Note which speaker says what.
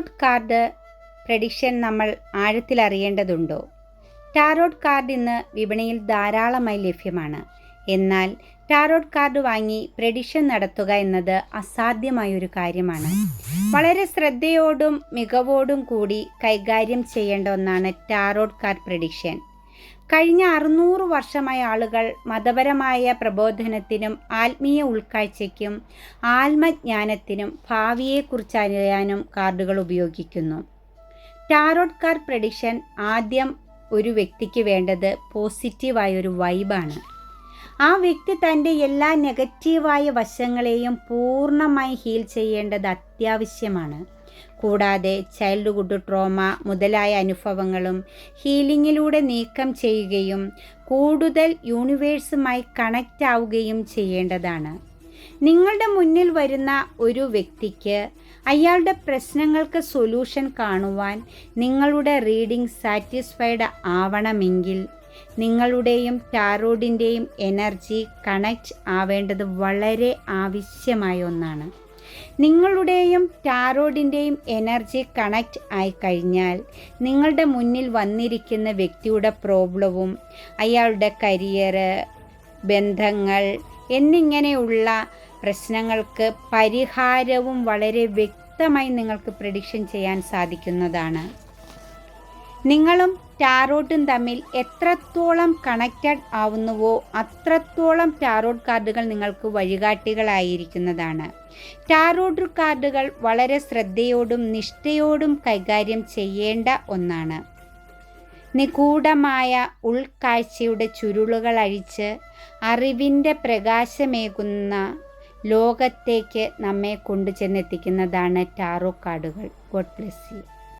Speaker 1: Tarot card prediction നമ്മൾ ആഴത്തിൽ അറിയേണ്ടതുണ്ടോ? Tarot card ഇന്ന് വിപണിയിൽ ധാരാളമായി ലഭ്യമാണ്. എന്നാൽ ടാരോട്ട് കാർഡ് വാങ്ങി പ്രഡിക്ഷൻ നടത്തുക എന്നത് അസാധ്യമായൊരു കാര്യമാണ്. വളരെ ശ്രദ്ധയോടും മികവോടും കൂടി കൈകാര്യം ചെയ്യേണ്ട ഒന്നാണ് ടാരോട്ട് കാർഡ് പ്രഡിക്ഷൻ കഴിഞ്ഞ അറുന്നൂറ് വർഷമായി ആളുകൾ മതപരമായ പ്രബോധനത്തിനും ആത്മീയ ഉൾക്കാഴ്ചയ്ക്കും ആത്മജ്ഞാനത്തിനും ഭാവിയെക്കുറിച്ച് അറിയാനും കാർഡുകൾ ഉപയോഗിക്കുന്നു. ടാരോട്ട് കാർഡ് പ്രഡിക്ഷൻ ആദ്യം ഒരു വ്യക്തിക്ക് വേണ്ടത് പോസിറ്റീവായ ഒരു വൈബാണ്. ആ വ്യക്തി തന്റെ എല്ലാ നെഗറ്റീവായ വശങ്ങളെയും പൂർണമായി ഹീൽ ചെയ്യേണ്ടത് അത്യാവശ്യമാണ്. കൂടാതെ ചൈൽഡ്ഹുഡ് ട്രോമ മുതലായ അനുഭവങ്ങളും ഹീലിങ്ങിലൂടെ നീക്കം ചെയ്യുകയും കൂടുതൽ യൂണിവേഴ്സുമായി കണക്റ്റ് ആവുകയും ചെയ്യേണ്ടതാണ്. നിങ്ങളുടെ മുന്നിൽ വരുന്ന ഒരു വ്യക്തിക്ക് അയാളുടെ പ്രശ്നങ്ങൾക്ക് സൊല്യൂഷൻ കാണുവാൻ നിങ്ങളുടെ റീഡിംഗ് സാറ്റിസ്ഫൈഡ് ആവണമെങ്കിൽ നിങ്ങളുടെയും ടാറോഡിന്റെയും എനർജി കണക്റ്റ് ആവേണ്ടത് വളരെ ആവശ്യമായ ഒന്നാണ്. നിങ്ങളുടെയും ടാറോഡിന്റെയും എനർജി കണക്റ്റ് ആയിക്കഴിഞ്ഞാൽ നിങ്ങളുടെ മുന്നിൽ വന്നിരിക്കുന്ന വ്യക്തിയുടെ പ്രോബ്ലവും അയാളുടെ കരിയർ ബന്ധങ്ങൾ എന്നിങ്ങനെയുള്ള പ്രശ്നങ്ങൾക്ക് പരിഹാരവും വളരെ വ്യക്തമായി നിങ്ങൾക്ക് പ്രഡിക്ഷൻ ചെയ്യാൻ സാധിക്കുന്നതാണ്. നിങ്ങളും ടാറോട്ടും തമ്മിൽ എത്രത്തോളം കണക്റ്റഡ് ആവുന്നുവോ അത്രത്തോളം ടാറോട്ട് കാർഡുകൾ നിങ്ങൾക്ക് വഴികാട്ടികളായിരിക്കുന്നതാണ്. ടാറോട്ട് കാർഡുകൾ വളരെ ശ്രദ്ധയോടും നിഷ്ഠയോടും കൈകാര്യം ചെയ്യേണ്ട ഒന്നാണ്. നിഗൂഢമായ ഉൾക്കാഴ്ചയുടെ ചുരുളുകൾ അഴിച്ച് അറിവിന്റെ പ്രകാശമേകുന്ന ലോകത്തേക്ക് നമ്മെ കൊണ്ടുചെന്നെത്തിക്കുന്നതാണ് ടാറോ കാർഡുകൾ. God bless you.